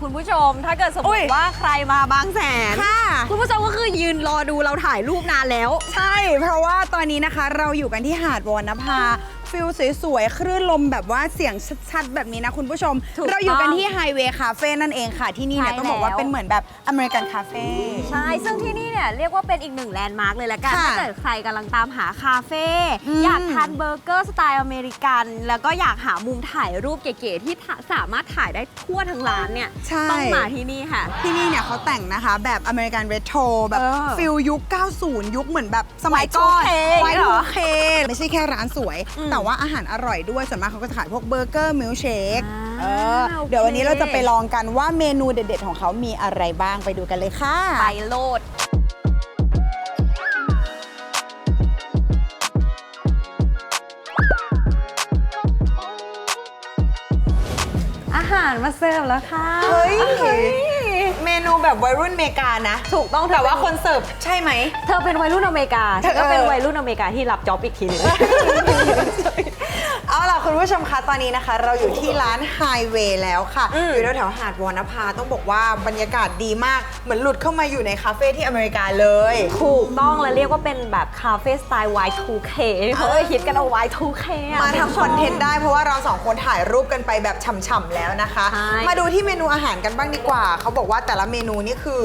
คุณผู้ชม ถ้าเกิดสมมอุ๊ยติว่าใครมาบางแสนค่ะ คุณผู้ชมก็คือยืนรอดูเราถ่ายรูปนานแล้ว ใช่ เพราะว่าตอนนี้นะคะเราอยู่กันที่หาดวอนภา ฟิลสวยๆ คลื่นลมแบบว่าเสียงชัดๆ แบบนี้นะคุณผู้ชม ถูกต้องเราอยู่กันที่ไฮเวย์คาเฟ่นั่นเองค่ะ ที่นี่เนี่ยใช่ต้องบอกว่าแล้ว เป็นเหมือนแบบอเมริกันคาเฟ่ ใช่ ซึ่งที่นี่เนี่ยเรียกว่าเป็นอีกหนึ่งแลนด์มาร์กเลยละกัน ค่ะถ้าเกิดใครกำลังตามหาคาเฟ่ อืม อยากทานเบอร์เกอร์สไตล์อเมริกัน แล้วก็อยากหามุมถ่ายรูปเก๋ๆที่ถ่าสามารถถ่ายได้ทั่วทั้งร้านเนี่ย ใช่ ต้องมาที่นี่ค่ะ ที่นี่เนี่ยเขาแต่งนะคะแบบอเมริกันเรโทรแบบเออฟิลยุค 90 ยุคเหมือนแบบสมัยก่อน Y2K ไวเหรทูอเคไม่ใช่แค่ร้านสวย อืมแต่ว่าอาหารอร่อยด้วยส่วนมากเขาก็จะขายพวกเบอร์เกอร์มิลเชคอ่าเออโอเค เดี๋ยววันนี้เราจะไปลองกันว่าเมนูเด็ด ๆ ของเขามีอะไรบ้างไปดูกันเลยค่ะ ไปโลด อาหารมาเสิร์ฟแล้วค่ะ เฮ้ยเม นูแบบวัยรุ่นเมกานะ ถูกต้องแต่ว่าเธอคนเสิร์ฟใช่ไหม เธอเป็นวัยรุ่นอเมริกาฉันก็เออเป็นวัยรุ่นอเมริกาที่รับจ็อบอีกทีหนึง เอาล่ะคุณผู้ชมคะตอนนี้นะคะ เราอยู่ที่ร้านไฮเวย์แล้วค่ะอืมอยู่แถวๆหาดวอนภาต้องบอกว่าบรรยากาศดีมาก เหมือนหลุดเข้ามาอยู่ในคาเฟ่ที่อเมริกาเลย ถูกต้องและเรียกว่าเป็นแบบคาเฟ่สไตล์ Y2K ที่เขาฮิตกันเอา Y2K อะ มาทำคอนเทนต์ได้เพราะว่าเราสองคนถ่ายรูปกันไปแบบฉ่ำๆแล้วนะคะ ใช่ มาดูที่เมนูอาหารกันบ้างดีกว่า เขาบอกว่าแต่ละเมนูนี่คือ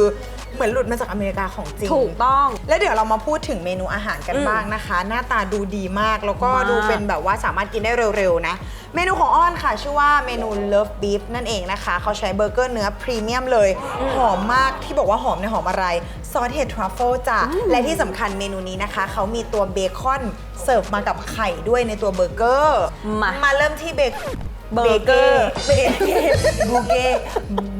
เหมือนหลุดมาจากอเมริกาของจริง ถูกต้อง แล้วเดี๋ยวเรามาพูดถึงเมนูอาหารกันอืมบ้างนะคะ หน้าตาดูดีมากแล้วก็มาก ดูเป็นแบบว่าสามารถกินได้เร็วๆนะ เมนูของอ้อนค่ะ ชื่อว่าเมนู Love Beef นั่นเองนะคะ เขาใช้เบอร์เกอร์เนื้อพรีเมียมเลย หอมมากที่บอกว่าหอมเนี่ยหอมอะไรซอสเห็ดทรัฟเฟิลจ้ะและที่สำคัญเมนูนี้นะคะ เขามีตัวเบคอนเสิร์ฟมากับไข่ด้วยในตัวเบอร์เกอร์มา มาเริ่มที่เบค เบอร์เกอร์เบเก้บูเก้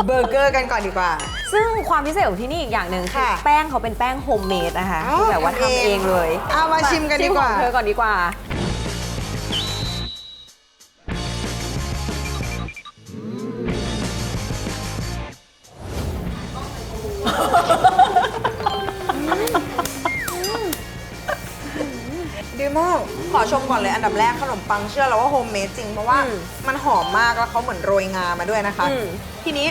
เบอร์เกอร์กันก่อนดีกว่า ซึ่งความพิเศษของที่นี่อีกอย่างหนึ่งคือค่ะแป้งเขาเป็นแป้งโฮมเมดนะคะคือแบบว่าทำเองเลยเอามาชิมกันดีกว่าชิมของเธอก่อนดีกว่า ดีมาก ขอชมก่อนเลยอันดับแรกขนมปังเชื่อแล้วว่าโฮมเมดจริง เพราะว่าอืมมันหอมมากแล้วเขาเหมือนโรยงามาด้วยนะคะ อืมทีนี้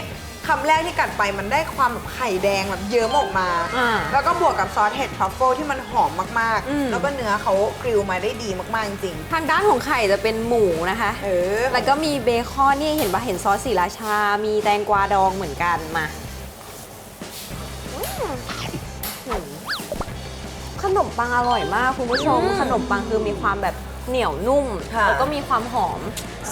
คำแรกที่กัดไปมันได้ความแบบไข่แดงแบบเยิ้มออกมา อ่าแล้วก็บวกกับซอสเห็ดทรัฟเฟิลที่มันหอมมากอืม ๆ แล้วก็เนื้อเขากริลมาได้ดีมากๆจริงทางด้านของไข่จะเป็นหมูนะคะ ๆเออแล้วก็มีเบคอนนี่เห็นปะเห็นซอสสีราชา มีแตงกวาดองเหมือนกันมาอืมข นมปังอร่อยมากคุณผู้ชม ขนมปังคือมีความแบบเหนียวนุ่ม ค่ะแล้วก็มีความหอม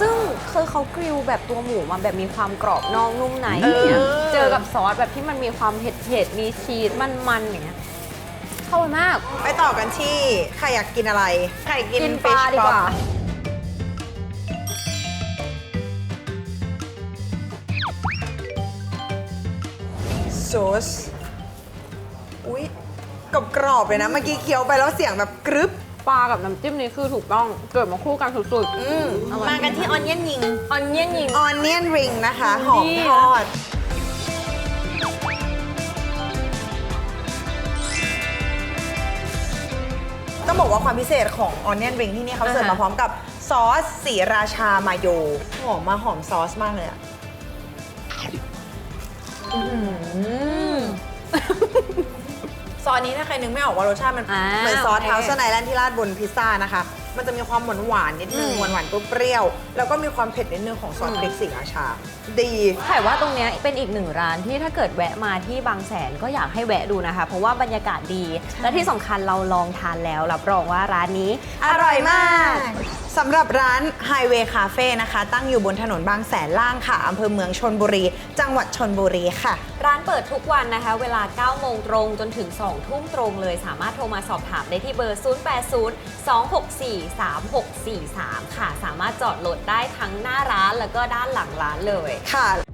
ซึ่งคือเขากริลแบบตัวหมูมาแบบมีความกรอบนอกนุ่มในอย่างเงี้ยเจอกับซอสแบบที่มันมีความเผ็ดๆมีชีสมันๆอย่างเงี้ยเข้ากันมาก ไปต่อกันที่ใครอยากกินอะไร ใครกินกินปลา fish ดีกว่า pop ซอส อุ๊ย กรอบกรอบๆเลยนะ เมื่อกี้เคี้ยวไปแล้วเสียงแบบกรึบ ปลากับน้ำจิ้มนี่คือถูกต้องเกิดมาคู่กันสุดอืมอร่อยมากันที่ออนเนียนยิง ๆออนเนียนยิง ออนเนียนริงนะคะ หอมนี่ทอด ต้องบอกว่าความพิเศษของออนเนียนริงที่นี่เขาเสิร์ฟมาพร้อมกับซอสสีราชามาโยหอมมาหอมซอสมากเลยอะอื้อหือ ซอสนี้ถ้าใครนึกไม่ออกว่ารสชาติมันอ่าเหมือนซอสโอเค เท้าเซนไอแลนด์ที่ราดบนพิซซ่านะคะ มันจะมีความหวานหวานๆนิดนึงอืมหวานหวานๆเปรี้ยวๆแล้วก็มีความเผ็ดนิดนึงของซอสอืมพริกสีราชา ดีไข่ว่าตรงเนี้ยเป็นอีกหนึ่งร้านที่ถ้าเกิดแวะมาที่บางแสนก็อยากให้แวะดูนะคะ เพราะว่าบรรยากาศดี และที่สำคัญเราลองทานแล้วรับรองว่าร้านนี้ อร่อยมาก สำหรับร้าน Highway Cafe นะคะ ตั้งอยู่บนถนนบางแสนล่างค่ะอำเภอเมืองชนบุรี จังหวัดชนบุรีค่ะ ร้านเปิดทุกวันนะคะ เวลา 9 โมงตรงจนถึง 2 ทุ่มตรงเลย สามารถโทรมาสอบถามได้ที่เบอร์3643 ค่ะ สามารถจอดรถได้ทั้งหน้าร้านแล้วก็ด้านหลังร้านเลย ค่ะ